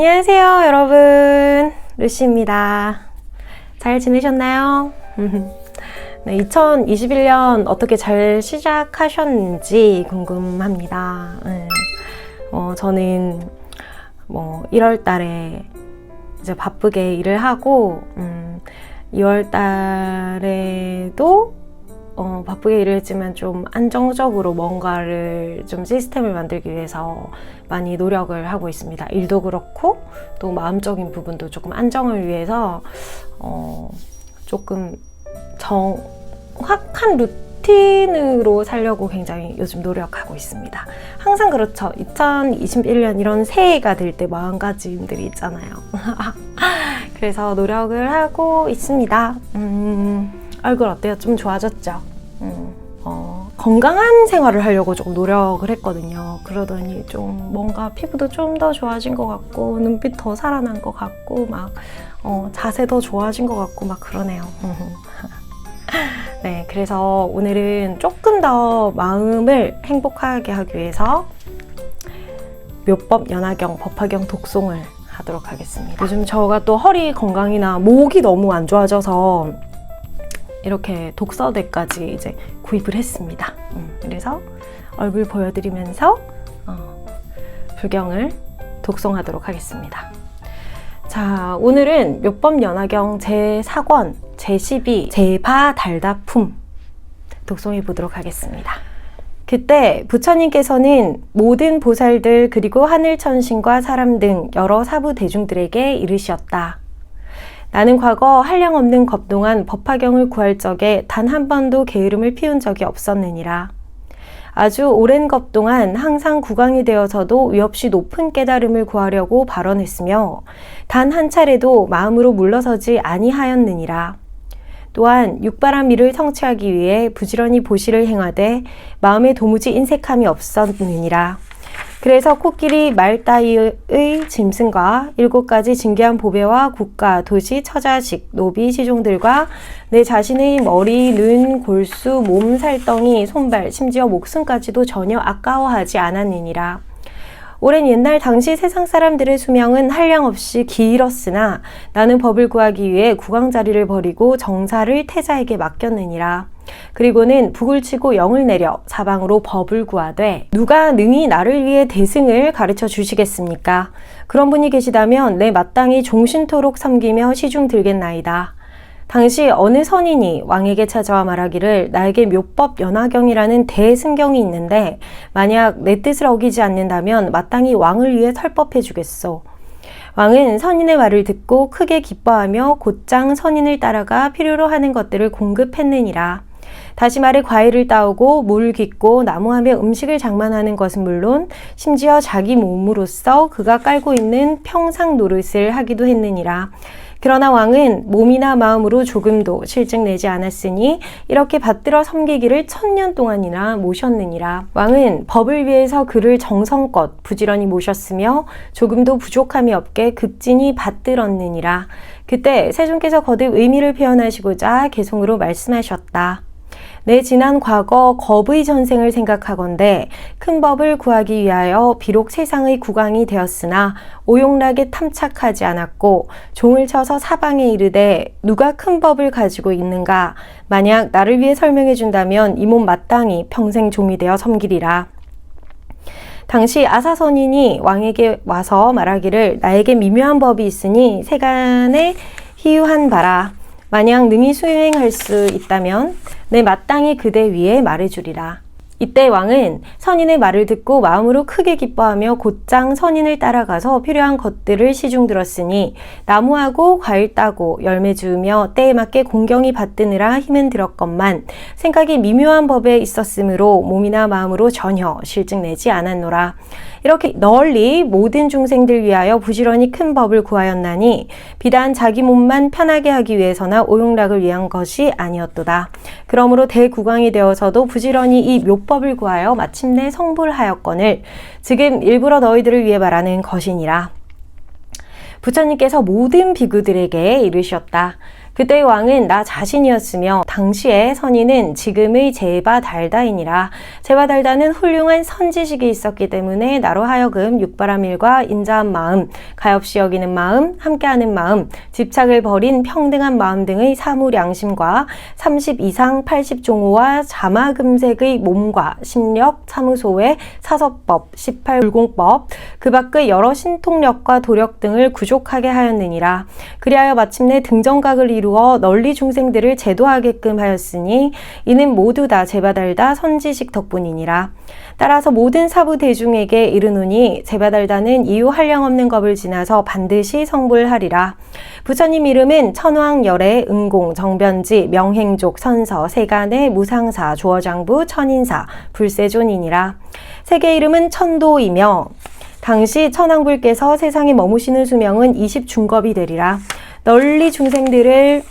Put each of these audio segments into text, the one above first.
안녕하세요, 여러분. 루시입니다. 잘 지내셨나요? 네, 2021년 어떻게 잘 시작하셨는지 궁금합니다. 네. 어, 저는 뭐 1월 달에 이제 바쁘게 일을 하고, 음, 2월 달에도 어, 바쁘게 일을 했지만 좀 안정적으로 뭔가를 좀 시스템을 만들기 위해서 많이 노력을 하고 있습니다. 일도 그렇고 또 마음적인 부분도 조금 안정을 위해서 어, 조금 정확한 루틴으로 살려고 굉장히 요즘 노력하고 있습니다. 항상 그렇죠. 2021년 이런 새해가 될 때 마음가짐들이 있잖아요. 그래서 노력을 하고 있습니다. 음... 얼굴 어때요? 좀 좋아졌죠? 음, 어, 건강한 생활을 하려고 조금 노력을 했거든요. 그러더니 좀 뭔가 피부도 좀 더 좋아진 것 같고, 눈빛 더 살아난 것 같고, 막, 어, 자세 더 좋아진 것 같고, 막 그러네요. 네, 그래서 오늘은 조금 더 마음을 행복하게 하기 위해서 묘법 연화경 법화경 독송을 하도록 하겠습니다. 요즘 저가 또 허리 건강이나 목이 너무 안 좋아져서 이렇게 독서대까지 이제 구입을 했습니다. 음, 그래서 얼굴 보여드리면서 어, 불경을 독송하도록 하겠습니다. 자, 오늘은 묘법 연화경 제4권 제12 제바 달다품 독송해 보도록 하겠습니다. 그때 부처님께서는 모든 보살들 그리고 하늘천신과 사람 등 여러 사부 대중들에게 이르시었다. 나는 과거 한량 없는 겁동안 법화경을 구할 적에 단 한 번도 게으름을 피운 적이 없었느니라. 아주 오랜 것 동안 항상 구강이 되어서도 위없이 높은 깨달음을 구하려고 발언했으며 단 한 차례도 마음으로 물러서지 아니하였느니라. 또한 육바람 일을 성취하기 위해 부지런히 보시를 행하되 마음에 도무지 인색함이 없었느니라. 그래서 코끼리 말 따위의 짐승과 일곱 가지 진귀한 보배와 국가, 도시, 처자식, 노비, 시종들과 내 자신의 머리, 눈, 골수, 몸, 살덩이, 손발, 심지어 목숨까지도 전혀 아까워하지 않았느니라. 오랜 옛날 당시 세상 사람들의 수명은 한량없이 길었으나 나는 법을 구하기 위해 구강자리를 버리고 정사를 태자에게 맡겼느니라. 그리고는 북을 치고 영을 내려 사방으로 법을 구하되 누가 능히 나를 위해 대승을 가르쳐 주시겠습니까? 그런 분이 계시다면 내 마땅히 종신토록 섬기며 시중 들겠나이다. 당시 어느 선인이 왕에게 찾아와 말하기를 나에게 묘법 연화경이라는 대승경이 있는데 만약 내 뜻을 어기지 않는다면 마땅히 왕을 위해 설법해 주겠소. 왕은 선인의 말을 듣고 크게 기뻐하며 곧장 선인을 따라가 필요로 하는 것들을 공급했느니라. 다시 말해 과일을 따오고 물 깃고 나무하며 음식을 장만하는 것은 물론 심지어 자기 몸으로써 그가 깔고 있는 평상 노릇을 하기도 했느니라. 그러나 왕은 몸이나 마음으로 조금도 실증 내지 않았으니 이렇게 받들어 섬기기를 천년 동안이나 모셨느니라. 왕은 법을 위해서 그를 정성껏 부지런히 모셨으며 조금도 부족함이 없게 극진히 받들었느니라. 그때 세종께서 거듭 의미를 표현하시고자 개송으로 말씀하셨다. 내 지난 과거 겁의 전생을 생각하건대 큰 법을 구하기 위하여 비록 세상의 국왕이 되었으나 오용락에 탐착하지 않았고 종을 쳐서 사방에 이르되 누가 큰 법을 가지고 있는가 만약 나를 위해 설명해 준다면 이 몸 마땅히 평생 종이 되어 섬기리라. 당시 아사선인이 왕에게 와서 말하기를 나에게 미묘한 법이 있으니 세간에 희유한 바라. 만약 능히 수행할 수 있다면 내 마땅히 그대 위에 말해주리라. 이때 왕은 선인의 말을 듣고 마음으로 크게 기뻐하며 곧장 선인을 따라가서 필요한 것들을 시중 들었으니 나무하고 과일 따고 열매 주우며 때에 맞게 공경이 받드느라 힘은 들었건만 생각이 미묘한 법에 있었으므로 몸이나 마음으로 전혀 실증 내지 않았노라. 이렇게 널리 모든 중생들 위하여 부지런히 큰 법을 구하였나니 비단 자기 몸만 편하게 하기 위해서나 오용락을 위한 것이 아니었도다. 그러므로 대국왕이 되어서도 부지런히 이 묘법을 구하여 마침내 성불하였거늘 지금 일부러 너희들을 위해 말하는 것이니라. 부처님께서 모든 비구들에게 이르셨다. 그때의 왕은 나 자신이었으며 당시의 선인은 지금의 제바 달다이니라. 제바 달다는 훌륭한 선지식이 있었기 때문에 나로 하여금 육바람 일과 인자한 마음, 가엾이 여기는 마음, 함께하는 마음, 집착을 버린 평등한 마음 등의 사무 양심과 30 이상 80 종호와 자마 금색의 몸과 심력, 사무소의 사서법, 18 불공법, 그 밖의 여러 신통력과 도력 등을 구족하게 하였느니라. 그리하여 마침내 등정각을 이루 어 널리 중생들을 제도하게끔 하였으니 이는 모두 다 제바달다 선지식 덕분이니라. 따라서 모든 사부 대중에게 이르노니 제바달다는 이유 한량 없는 겁을 지나서 반드시 성불하리라. 부처님 이름은 천왕, 열애, 응공, 정변지, 명행족, 선서, 세간의 무상사, 조어장부, 천인사, 불세존이니라. 세계 이름은 천도이며 당시 천왕불께서 세상에 머무시는 수명은 20중겁이 되리라. 널리 중생들을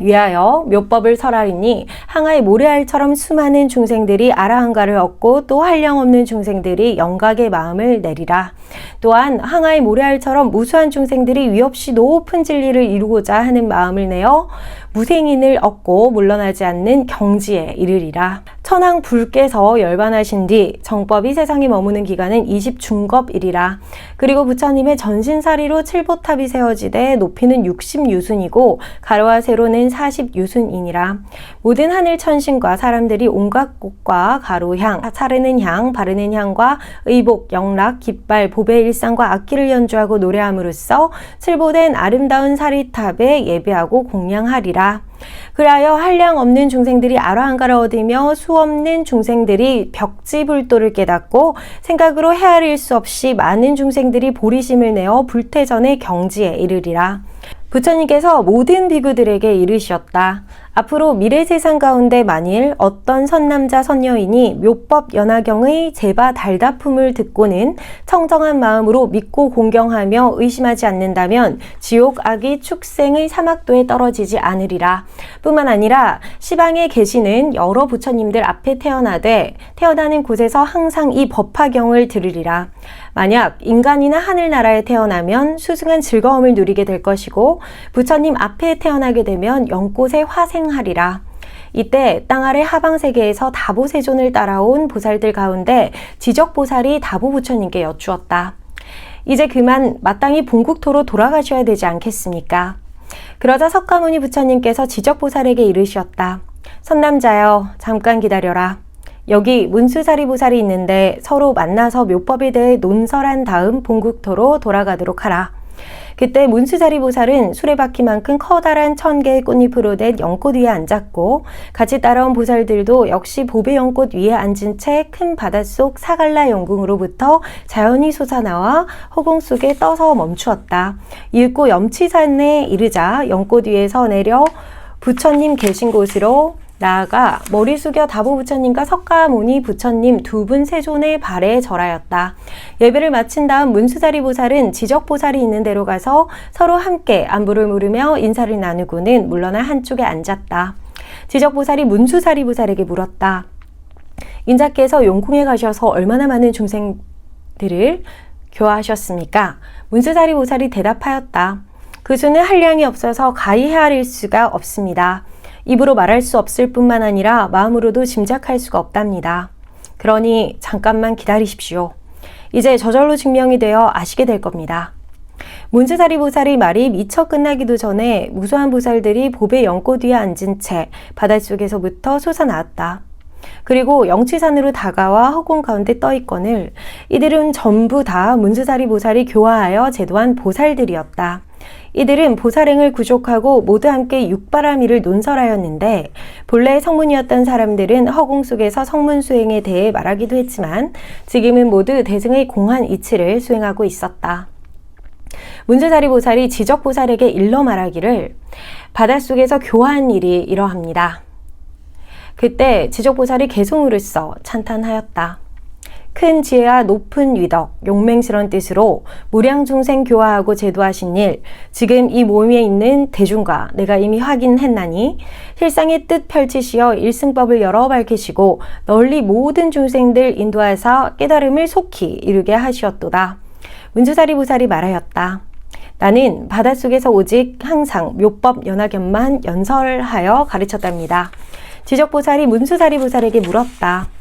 위하여 묘법을 설하리니 항아의 모래알처럼 수많은 중생들이 아라한가를 얻고 또 한량없는 중생들이 영각의 마음을 내리라. 또한 항아의 모래알처럼 무수한 중생들이 위없이 높은 진리를 이루고자 하는 마음을 내어 무생인을 얻고 물러나지 않는 경지에 이르리라. 천황 불께서 열반하신 뒤 정법이 세상에 머무는 기간은 20중겁이리라. 그리고 부처님의 전신사리로 칠보탑이 세워지되 높이는 60유순이고 가로와 세로는 40유순이니라. 모든 하늘 천신과 사람들이 온갖 꽃과 가로향, 차르는 향, 바르는 향과 의복, 영락, 깃발, 보배 일상과 악기를 연주하고 노래함으로써 칠보된 아름다운 사리탑에 예배하고 공양하리라. 그리하여 한량 없는 중생들이 아라한가를 얻으며 수 없는 중생들이 벽지불도를 깨닫고 생각으로 헤아릴 수 없이 많은 중생들이 보리심을 내어 불태전의 경지에 이르리라. 부처님께서 모든 비구들에게 이르셨다. 앞으로 미래 세상 가운데 만일 어떤 선남자 선여인이 묘법 연화경의 제바 달다품을 듣고는 청정한 마음으로 믿고 공경하며 의심하지 않는다면 지옥 악이 축생의 사막도에 떨어지지 않으리라. 뿐만 아니라 시방에 계시는 여러 부처님들 앞에 태어나되 태어나는 곳에서 항상 이 법화경을 들으리라. 만약 인간이나 하늘나라에 태어나면 수승한 즐거움을 누리게 될 것이고 부처님 앞에 태어나게 되면 영꽃의 화생 하리라. 이때 땅 아래 하방 세계에서 다보 세존을 따라온 보살들 가운데 지적 보살이 다보 부처님께 여쭈었다. 이제 그만 마땅히 본국토로 돌아가셔야 되지 않겠습니까? 그러자 석가모니 부처님께서 지적 보살에게 이르셨다. 선남자여, 잠깐 기다려라. 여기 문수사리 보살이 있는데 서로 만나서 묘법에 대해 논설한 다음 본국토로 돌아가도록 하라. 그때 문수자리 보살은 수레바퀴만큼 커다란 천 개의 꽃잎으로 된 연꽃 위에 앉았고 같이 따라온 보살들도 역시 보배 연꽃 위에 앉은 채 큰 바닷속 사갈라 영궁으로부터 자연히 솟아나와 허공 속에 떠서 멈추었다. 읽고 염치산에 이르자 연꽃 위에서 내려 부처님 계신 곳으로 나아가 머리 숙여 다보 부처님과 석가모니 부처님 두 분 세존의 발에 절하였다. 예배를 마친 다음 문수자리 보살은 지적 보살이 있는 데로 가서 서로 함께 안부를 물으며 인사를 나누고는 물러나 한쪽에 앉았다. 지적 보살이 문수자리 보살에게 물었다. 인자께서 용궁에 가셔서 얼마나 많은 중생들을 교화하셨습니까? 문수자리 보살이 대답하였다. 그 수는 한량이 없어서 가히 헤아릴 수가 없습니다. 입으로 말할 수 없을 뿐만 아니라 마음으로도 짐작할 수가 없답니다. 그러니 잠깐만 기다리십시오. 이제 저절로 증명이 되어 아시게 될 겁니다. 문제자리 보살의 말이 미처 끝나기도 전에 무수한 보살들이 보배 연꽃 위에 앉은 채 바닷속에서부터 솟아나왔다. 그리고 영치산으로 다가와 허공 가운데 떠 있거늘 이들은 전부 다 문제자리 보살이 교화하여 제도한 보살들이었다. 이들은 보살행을 구족하고 모두 함께 육바라미를 논설하였는데 본래 성문이었던 사람들은 허공 속에서 성문 수행에 대해 말하기도 했지만 지금은 모두 대승의 공한 이치를 수행하고 있었다. 문제자리 보살이 지적 보살에게 일러 말하기를 바닷속에서 교화한 일이 이러합니다. 그때 지적 보살이 개송으로써 찬탄하였다. 큰 지혜와 높은 위덕, 용맹스런 뜻으로 무량중생 교화하고 제도하신 일, 지금 이 모임에 있는 대중과 내가 이미 확인했나니 실상의 뜻 펼치시어 일승법을 열어 밝히시고 널리 모든 중생들 인도하사 깨달음을 속히 이루게 하시었도다. 문주사리 부살이 말하였다. 나는 바닷속에서 오직 항상 묘법 연화견만 연설하여 가르쳤답니다. 지적보살이 문수사리 보살에게 물었다.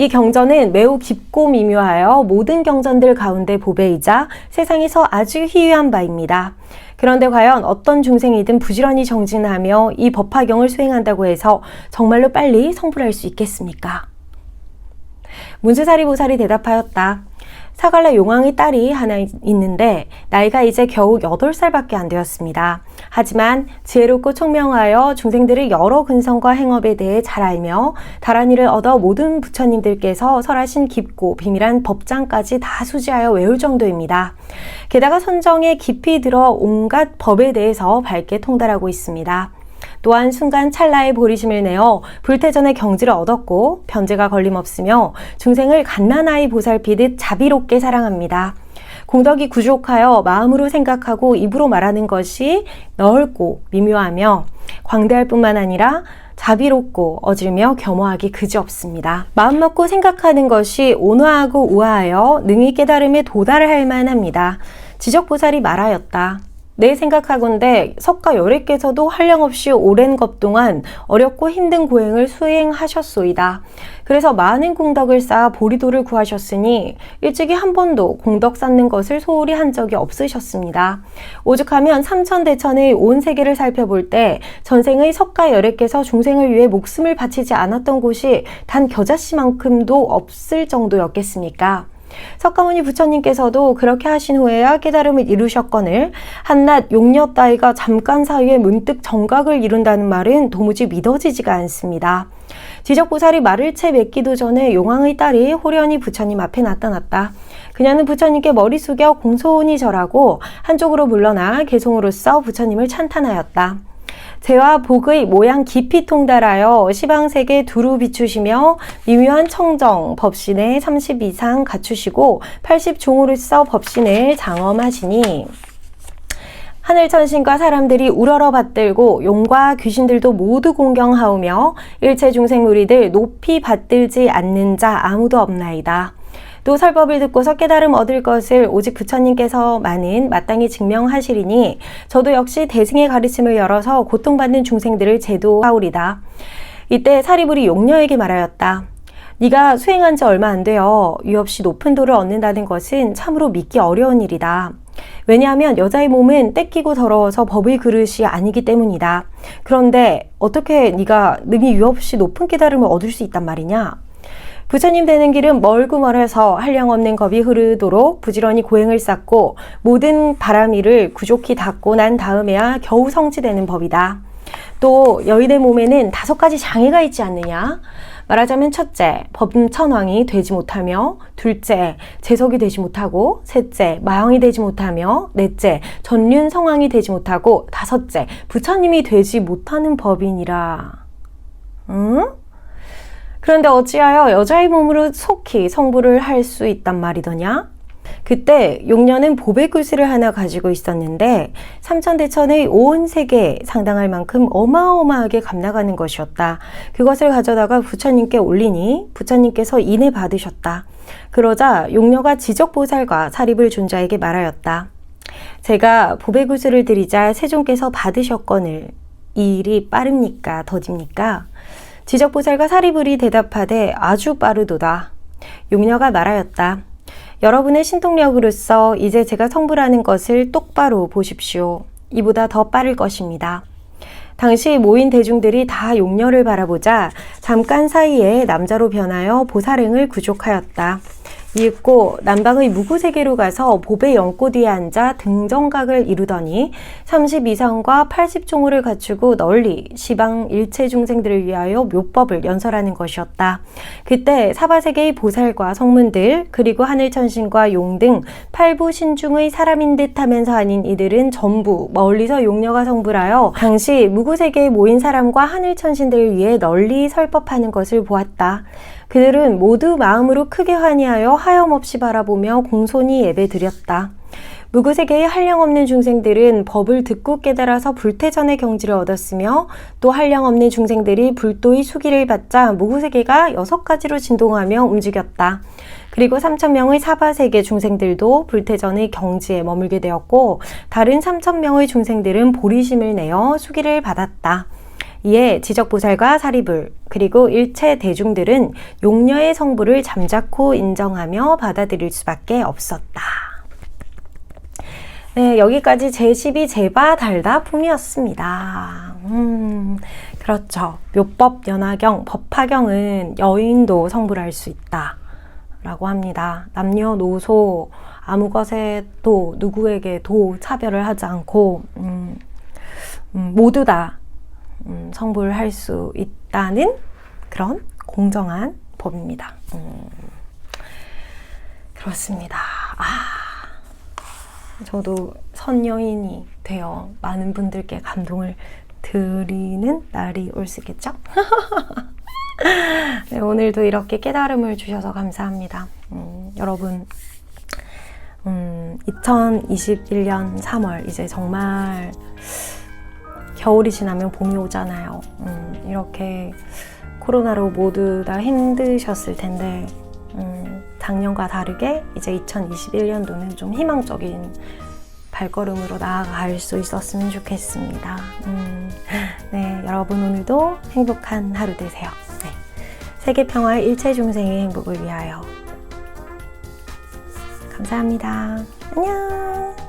이 경전은 매우 깊고 미묘하여 모든 경전들 가운데 보배이자 세상에서 아주 희귀한 바입니다. 그런데 과연 어떤 중생이든 부지런히 정진하며 이 법화경을 수행한다고 해서 정말로 빨리 성불할 수 있겠습니까? 문수사리 보살이 대답하였다. 사갈라 용왕의 딸이 하나 있는데 나이가 이제 겨우 8살밖에 안 되었습니다. 하지만 지혜롭고 총명하여 중생들의 여러 근성과 행업에 대해 잘 알며 다란이를 얻어 모든 부처님들께서 설하신 깊고 비밀한 법장까지 다 수지하여 외울 정도입니다. 게다가 선정에 깊이 들어 온갖 법에 대해서 밝게 통달하고 있습니다. 또한 순간 찰나의 보리심을 내어 불태전의 경지를 얻었고 변제가 걸림없으며 중생을 갓난아이 보살피듯 자비롭게 사랑합니다. 공덕이 부족하여 마음으로 생각하고 입으로 말하는 것이 넓고 미묘하며 광대할 뿐만 아니라 자비롭고 어질며 겸허하기 그지없습니다. 마음 먹고 생각하는 것이 온화하고 우아하여 능히 깨달음에 도달할 만합니다. 지적보살이 말하였다. 내 생각하건대 석가 열애께서도 한량없이 오랜 것 동안 어렵고 힘든 고행을 수행하셨소이다. 그래서 많은 공덕을 쌓아 보리도를 구하셨으니 일찍이 한 번도 공덕 쌓는 것을 소홀히 한 적이 없으셨습니다. 오죽하면 삼천대천의 온 세계를 살펴볼 때 전생의 석가 열애께서 중생을 위해 목숨을 바치지 않았던 곳이 단 겨자씨만큼도 없을 정도였겠습니까? 석가모니 부처님께서도 그렇게 하신 후에야 깨달음을 이루셨거늘 한낱 용녀 따위가 잠깐 사이에 문득 정각을 이룬다는 말은 도무지 믿어지지가 않습니다. 지적보살이 말을 채 맺기도 전에 용왕의 딸이 호련히 부처님 앞에 나타났다. 그녀는 부처님께 머리 숙여 공손히 절하고 한쪽으로 물러나 개송으로서 부처님을 찬탄하였다. 재와 복의 모양 깊이 통달하여 시방세계 두루 비추시며 미묘한 청정 법신에 30 이상 갖추시고 80종으로서 법신을 장엄하시니 하늘 천신과 사람들이 우러러 받들고 용과 귀신들도 모두 공경하오며 일체 중생 무리들 높이 받들지 않는 자 아무도 없나이다. 또 설법을 듣고서 깨달음 얻을 것을 오직 부처님께서만은 마땅히 증명하시리니 저도 역시 대승의 가르침을 열어서 고통받는 중생들을 제도하오리다. 이때 사리불이 용녀에게 말하였다. 네가 수행한 지 얼마 안 되어 유없이 높은 도를 얻는다는 것은 참으로 믿기 어려운 일이다. 왜냐하면 여자의 몸은 떼끼고 더러워서 법의 그릇이 아니기 때문이다. 그런데 어떻게 네가 능히 유없이 높은 깨달음을 얻을 수 있단 말이냐? 부처님 되는 길은 멀고 멀어서 한량 없는 겁이 흐르도록 부지런히 고행을 쌓고 모든 바람이를 구족히 닦고 난 다음에야 겨우 성취되는 법이다. 또 여인의 몸에는 다섯 가지 장애가 있지 않느냐? 말하자면 첫째, 법천왕이 되지 못하며 둘째, 재석이 되지 못하고 셋째, 마왕이 되지 못하며 넷째, 전륜성왕이 되지 못하고 다섯째, 부처님이 되지 못하는 법이니라. 응? 그런데 어찌하여 여자의 몸으로 속히 성불을 할수 있단 말이더냐? 그때 용녀는 보배 구슬을 하나 가지고 있었는데 삼천대천의 온 세계에 상당할 만큼 어마어마하게 감나가는 것이었다. 그것을 가져다가 부처님께 올리니 부처님께서 인해 받으셨다. 그러자 용녀가 지적보살과 사립을 준 자에게 말하였다. 제가 보배 구슬을 드리자 세종께서 받으셨거늘 이 일이 빠릅니까 더딥니까? 지적보살과 사리불이 대답하되 아주 빠르도다. 용녀가 말하였다. 여러분의 신통력으로서 이제 제가 성불하는 것을 똑바로 보십시오. 이보다 더 빠를 것입니다. 당시 모인 대중들이 다 용녀를 바라보자 잠깐 사이에 남자로 변하여 보살행을 구족하였다. 이윽고 남방의 무구세계로 가서 보배 연꽃 위에 앉아 등정각을 이루더니 32성과 80종호를 갖추고 널리 시방 일체 중생들을 위하여 묘법을 연설하는 것이었다. 그때 사바세계의 보살과 성문들 그리고 하늘천신과 용 등 팔부 신중의 사람인 듯 하면서 아닌 이들은 전부 멀리서 용녀가 성불하여 당시 무구세계에 모인 사람과 하늘천신들을 위해 널리 설법하는 것을 보았다. 그들은 모두 마음으로 크게 환희하여 하염없이 바라보며 공손히 예배드렸다. 무구세계의 한량없는 중생들은 법을 듣고 깨달아서 불태전의 경지를 얻었으며 또 한량없는 중생들이 불도의 수기를 받자 무구세계가 여섯 가지로 진동하며 움직였다. 그리고 3천명의 사바세계 중생들도 불태전의 경지에 머물게 되었고 다른 3천명의 중생들은 보리심을 내어 수기를 받았다. 이에 지적보살과 사리불 그리고 일체 대중들은 용녀의 성부를 잠자코 인정하며 받아들일 수밖에 없었다. 네, 여기까지 제12 제바 달다 품이었습니다. 음, 그렇죠. 묘법 연화경, 법화경은 여인도 성불 할 수 있다. 라고 합니다. 남녀노소 아무 것에도 누구에게도 차별을 하지 않고 음, 음, 모두 다 음, 성불할 수 있다는 그런 공정한 법입니다. 음, 그렇습니다. 아. 저도 선여인이 되어 많은 분들께 감동을 드리는 날이 올 수 있겠죠? 네, 오늘도 이렇게 깨달음을 주셔서 감사합니다. 음, 여러분, 음, 2021년 3월, 이제 정말 겨울이 지나면 봄이 오잖아요. 음, 이렇게 코로나로 모두 다 힘드셨을 텐데, 음, 작년과 다르게 이제 2021년도는 좀 희망적인 발걸음으로 나아갈 수 있었으면 좋겠습니다. 음, 네, 여러분 오늘도 행복한 하루 되세요. 네, 세계 평화의 일체 중생의 행복을 위하여. 감사합니다. 안녕.